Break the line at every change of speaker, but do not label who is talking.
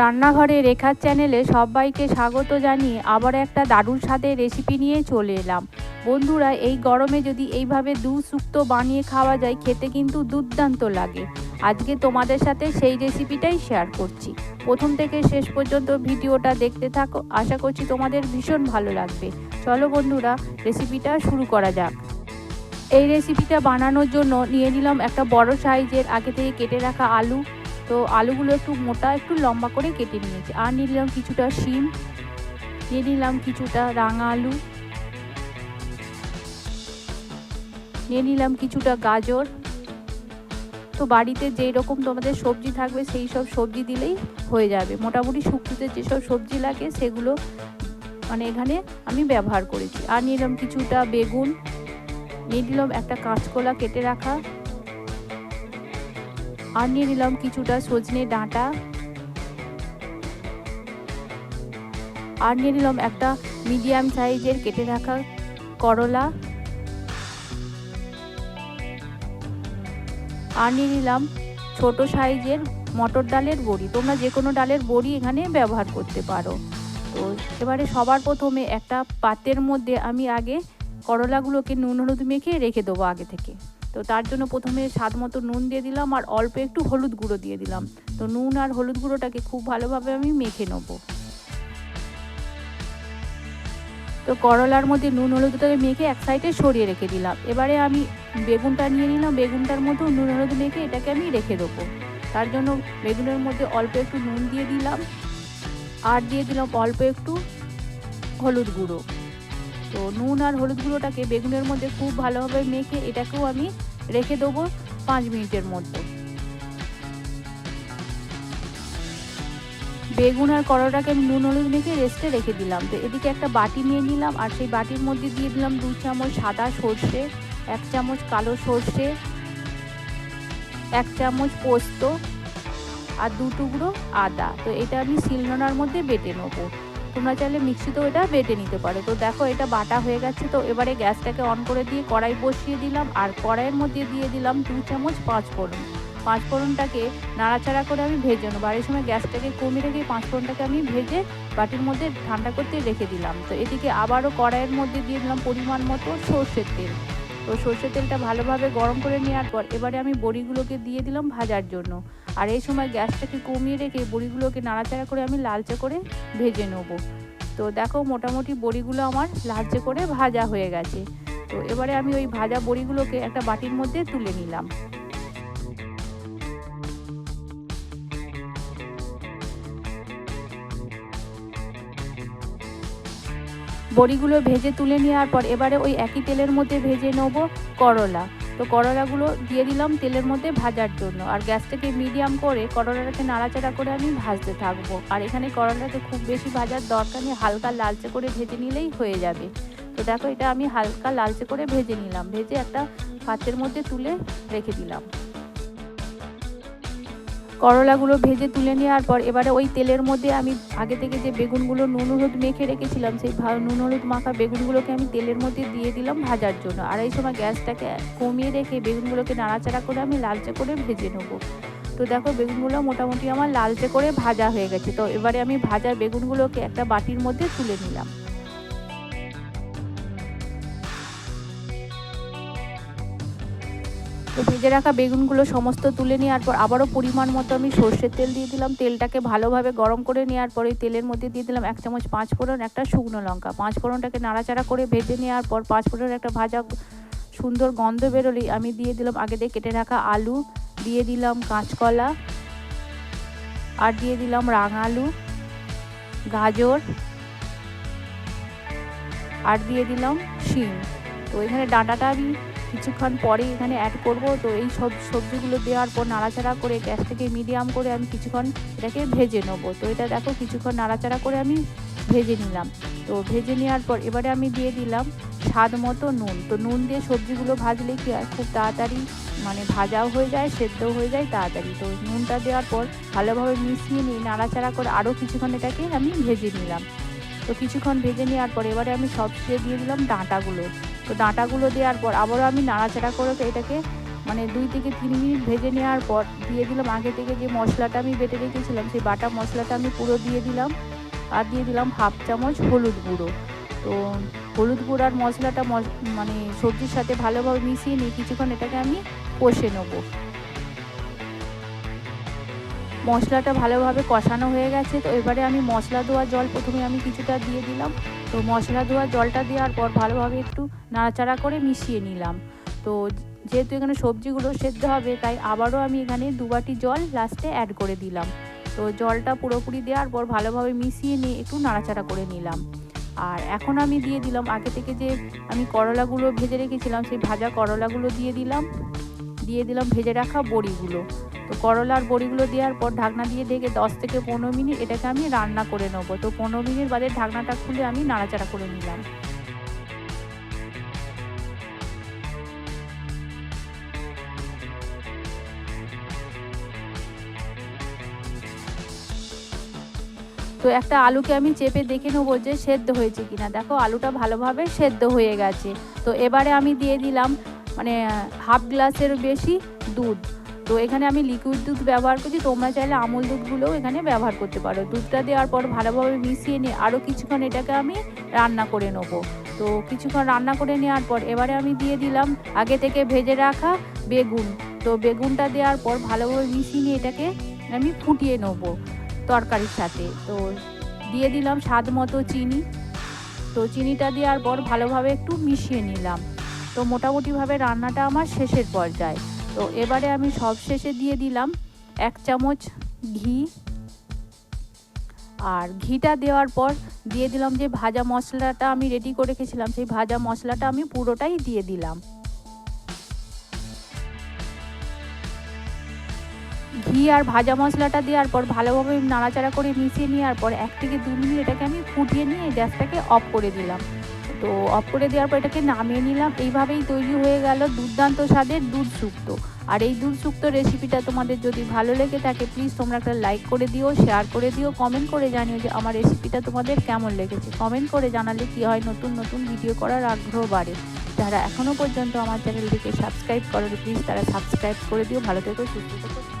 রান্নাঘরে রেখার চ্যানেলে সবাইকে স্বাগত জানিয়ে আবার একটা দারুণ স্বাদের রেসিপি নিয়ে চলে এলাম। বন্ধুরা, এই গরমে যদি এইভাবে দুধ শুক্তো বানিয়ে খাওয়া যায়, খেতে কিন্তু দুর্দান্ত লাগে। আজকে তোমাদের সাথে সেই রেসিপিটাই শেয়ার করছি। প্রথম থেকে শেষ পর্যন্ত ভিডিওটা দেখতে থাকো। আশা করছি তোমাদের ভীষণ ভালো লাগবে। চলো বন্ধুরা রেসিপিটা শুরু করা যাক। এই রেসিপিটা বানানোর জন্য নিয়ে নিলাম একটা বড় সাইজের আগে থেকে কেটে রাখা আলু তো আলুগুলো একটু মোটা, একটু লম্বা করে কেটে নিয়েছি। আর নিয়ে নিলাম কিছুটা শিম, নিয়ে নিলাম কিছুটা রাঙা আলু, নিয়ে নিলাম কিছুটা গাজর। তো বাড়িতে যেই রকম তোমাদের সবজি থাকবে, সেই সব সবজি দিলেই হয়ে যাবে। মোটামুটি শুক্তোতে যেসব সবজি লাগে, সেগুলো মানে এখানে আমি ব্যবহার করেছি। আর নিলাম কিছুটা বেগুন, নিয়ে নিলাম একটা কাঁচকলা কেটে রাখা আর নিয়ে নিলাম কিছুটা সজনে ডাঁটা। আর নিয়ে নিলাম একটা মিডিয়াম সাইজের কেটে রাখা করলা। আর নিয়ে নিলাম ছোট সাইজের মটর ডালের বড়ি। তোমরা যে কোনো ডালের বড়ি এখানে ব্যবহার করতে পারো। তো এবারে সবার প্রথমে একটা পাতের মধ্যে আমি আগে করলাগুলোকে নুন হলুদ মেখে রেখে দেবো আগে থেকে। তো তার জন্য প্রথমে স্বাদ মতো নুন দিয়ে দিলাম আর অল্প একটু হলুদ গুঁড়ো দিয়ে দিলাম। তো নুন আর হলুদ গুঁড়োটাকে খুব ভালোভাবে আমি মেখে নেব। তো করলার মধ্যে নুন হলুদটাকে মেখে এক সাইডে সরিয়ে রেখে দিলাম। এবারে আমি বেগুনটা নিয়ে নিলাম, বেগুনটার মধ্যে নুন হলুদ মেখে এটাকে আমি রেখে দেবো। তার জন্য বেগুনের মধ্যে অল্প একটু নুন দিয়ে দিলাম। আর দিয়ে দিলাম অল্প একটু হলুদ গুঁড়ো। তো নুন আর হলুদ গুঁড়োটাকে বেগুনের মধ্যে খুব ভালোভাবে মেখে এটাকেও আমি রেখে দেবো পাঁচ মিনিটের মধ্যে। বেগুন আর করলাটাকে আমি নুন হলুদ মেখে রেস্টে রেখে দিলাম। তো এদিকে একটা বাটি নিয়ে নিলাম আর সেই বাটির মধ্যে দিয়ে দিলাম দু চামচ সাদা সর্ষে, এক চামচ কালো সর্ষে, এক চামচ পোস্ত আর দু টুকরো আদা। তো এটা আমি শিলনোড়ার মধ্যে বেটে নেব। তোমরা চাইলে মিক্সিতেও এটা বেটে নিতে পারো। তো দেখো এটা বাটা হয়ে গেছে, তো এবারে গ্যাসটাকে অন করে দিয়ে কড়াই বসিয়ে দিলাম আর কড়াইয়ের মধ্যে দিয়ে দিলাম দু চামচ পাঁচ ফোড়ন পাঁচ ফোড়নটাকে নাড়াচাড়া করে আমি ভেজে নেব এই সময় গ্যাসটাকে কমিয়ে রেখে পাঁচ ফোড়নটাকে আমি ভেজে বাটির মধ্যে ঠান্ডা করতে রেখে দিলাম। তো এদিকে আবারও কড়াইয়ের মধ্যে দিয়ে দিলাম পরিমাণ মতো সর্ষের তেল। তো সর্ষের তেলটা ভালোভাবে গরম করে নেওয়ার পর এবারে আমি বড়িগুলোকে দিয়ে দিলাম ভাজার জন্য। আর এই সময় গ্যাসটাকে কমিয়ে রেখে বড়িগুলোকে নাড়াচাড়া করে আমি লালচে করে ভেজে নেব। তো দেখো মোটামুটি বড়িগুলো আমার লালচে করে ভাজা হয়ে গেছে। তো এবারে আমি ওই ভাজা বড়িগুলোকে একটা বাটির মধ্যে তুলে নিলাম। বড়িগুলো ভেজে তুলে নেওয়ার পর এবারে ওই একই তেলের মধ্যে ভেজে নেব করলা। তো করলাগুলো দিয়ে দিলাম তেলের মধ্যে ভাজার জন্য। আর গ্যাসটাকে মিডিয়াম করে করলাটাকে নাড়াচাড়া করে আমি ভাজতে থাকব। আর এখানে করলাটাকে খুব বেশি ভাজার দরকার নেই, হালকা লালচে করে ভেজে নিলেই হয়ে যাবে। তো দেখো এটা আমি হালকা লালচে করে ভেজে নিলাম, ভেজে একটা পাত্রের মধ্যে তুলে রেখে দিলাম। করলাগুলো ভেজে তুলে নেওয়ার পর এবারে ওই তেলের মধ্যে আমি আগে থেকে যে বেগুনগুলো নুন হলুদ মেখে রেখেছিলাম, সেই নুন হলুদ মাখা বেগুনগুলোকে আমি তেলের মধ্যে দিয়ে দিলাম ভাজার জন্য। আর এই সময় গ্যাসটাকে কমিয়ে রেখে বেগুনগুলোকে নাড়াচাড়া করে আমি লালচে করে ভেজে নেব। তো দেখো বেগুনগুলো মোটামুটি আমার লালচে করে ভাজা হয়ে গেছে। তো এবারে আমি ভাজা বেগুনগুলোকে একটা বাটির মধ্যে তুলে নিলাম। তো ভেজে রাখা বেগুনগুলো সমস্ত তুলে নেওয়ার পর আবারও পরিমাণ মতো আমি সর্ষের তেল দিয়ে দিলাম। তেলটাকে ভালোভাবে গরম করে নেওয়ার পর ওই তেলের মধ্যে দিয়ে দিলাম এক চামচ পাঁচ ফোড়ন একটা শুকনো লঙ্কা। পাঁচ ফোড়নটাকে নাড়াচাড়া করে ভেজে নেওয়ার পর পাঁচ ফোড়নের একটা ভাজা সুন্দর গন্ধ বেরোলেই আমি দিয়ে দিলাম আগে দিয়ে কেটে রাখা আলু, দিয়ে দিলাম কাঁচকলা আর দিয়ে দিলাম রাঙা আলু গাজর আর দিয়ে দিলাম শিম। তো এখানে ডাঁটাটা আমি কিছুক্ষণ পরে এখানে অ্যাড করব। তো এই সব সবজিগুলো দেওয়ার পর নাড়াচাড়া করে গ্যাসটাকে মিডিয়াম করে আমি কিছুক্ষণ এটাকে ভেজে নেব। তো এটা দেখো কিছুক্ষণ নাড়াচাড়া করে আমি ভেজে নিলাম। তো ভেজে নেওয়ার পর এবারে আমি দিয়ে দিলাম স্বাদ মতো নুন। তো নুন দিয়ে সবজিগুলো ভাজলে কি হয়? খুব তাড়াতাড়ি মানে ভাজাও হয়ে যায়, সেদ্ধও হয়ে যায় তাড়াতাড়ি। তো নুনটা দেওয়ার পর ভালোভাবে মিশিয়ে নিয়ে নাড়াচাড়া করে আরও কিছুক্ষণ এটাকে আমি ভেজে নিলাম। তো কিছুক্ষণ ভেজে নেওয়ার পর এবারে আমি সবচেয়ে দিয়ে দিলাম ডাঁটাগুলো। তো ডাঁটাগুলো দেওয়ার পর আবারও আমি নাড়াচাড়া করে এটাকে মানে দুই থেকে তিন মিনিট ভেজে নেওয়ার পর দিয়ে দিলাম। আগে থেকে যে মশলাটা আমি বেটে রেখেছিলাম, সেই বাটা মশলাটা আমি পুরো দিয়ে দিলাম। আর দিয়ে দিলাম হাফ চামচ হলুদ গুঁড়ো। তো হলুদ গুঁড়ো আর মশলাটা মানে সবজির সাথে ভালোভাবে মিশিয়ে নিয়ে কিছুক্ষণ এটাকে আমি কষে নেব। মশলাটা ভালোভাবে কষানো হয়ে গেছে, তো এবারে আমি মশলা দেওয়া জল প্রথমে আমি কিছুটা দিয়ে দিলাম। তো মশলা দেওয়া জলটা দেওয়ার পর ভালোভাবে একটু নাড়াচাড়া করে মিশিয়ে নিলাম। তো যেহেতু এখানে সবজিগুলো সেদ্ধ হবে, তাই আবারও আমি এখানে দু বাটি জল লাস্টে অ্যাড করে দিলাম। তো জলটা পুরোপুরি দেওয়ার পর ভালোভাবে মিশিয়ে নিয়ে একটু নাড়াচাড়া করে নিলাম। আর এখন আমি দিয়ে দিলাম, আগে থেকে যে আমি করলাগুলো ভেজে রেখেছিলাম, সেই ভাজা করলাগুলো দিয়ে দিলাম। দিয়ে দিলাম ভেজে রাখা বড়িগুলো। তো করলার বড়িগুলো দেওয়ার পর ঢাকনা দিয়ে ঢেকে দশ থেকে পনেরো মিনিট এটাকে আমি রান্না করে নেব। তো পনেরো মিনিট বাদে ঢাকনাটা খুলে আমি নাড়াচাড়া করে নিলাম। তো একটা আলুকে আমি চেপে দেখে নেব যে সেদ্ধ হয়েছে কিনা। দেখো আলুটা ভালোভাবে সেদ্ধ হয়ে গেছে। তো এবারে আমি দিয়ে দিলাম মানে হাফ গ্লাসের বেশি দুধ। তো এখানে আমি লিকুইড দুধ ব্যবহার করছি তোমরা চাইলে আমল দুধগুলোও এখানে ব্যবহার করতে পারো। দুধটা দেওয়ার পর ভালোভাবে মিশিয়ে নিয়ে আরও কিছুক্ষণ এটাকে আমি রান্না করে নেব। তো কিছুক্ষণ রান্না করে নেওয়ার পর এবারে আমি দিয়ে দিলাম আগে থেকে ভেজে রাখা বেগুন। তো বেগুনটা দেওয়ার পর ভালোভাবে মিশিয়ে নিয়ে এটাকে আমি ফুটিয়ে নেব তরকারির সাথে। তো দিয়ে দিলাম স্বাদ মতো চিনি। তো চিনিটা দেওয়ার পর ভালোভাবে একটু মিশিয়ে নিলাম। তো মোটামুটিভাবে রান্নাটা আমার শেষের পর্যায়ে। তো এবারে আমি সব শেষে দিয়ে দিলাম এক চামচ ঘি। আর ঘিটা দেওয়ার পর দিয়ে দিলাম যে ভাজা মশলাটা আমি রেডি করে রেখেছিলাম, সেই ভাজা মশলাটা আমি পুরোটাই দিয়ে দিলাম। ঘি আর ভাজা মশলাটা দেওয়ার পর ভালোভাবে নাড়াচাড়া করে মিশিয়ে নেওয়ার পর এক থেকে দু মিনিট এটাকে আমি ফুটিয়ে নিয়ে গ্যাসটাকে অফ করে দিলাম। তো অফ করে দেওয়ার পর এটাকে নামিয়ে নিলাম। এইভাবেই তৈরি হয়ে গেল দুর্দান্ত স্বাদের দুধ শুক্তো আর এই দুধ শুক্তো রেসিপিটা তোমাদের যদি ভালো লেগে থাকে প্লিজ তোমরা একটা লাইক করে দিও শেয়ার করে দিও কমেন্ট করে জানিও যে আমার রেসিপিটা তোমাদের কেমন লেগেছে। কমেন্ট করে জানালে কী হয় নতুন নতুন ভিডিও করার আগ্রহ বাড়ে। যারা এখনও পর্যন্ত আমার চ্যানেলটিকে সাবস্ক্রাইব করো প্লিজ তারা সাবস্ক্রাইব করে দিও। ভালো থেকো, সুস্থ থেকো।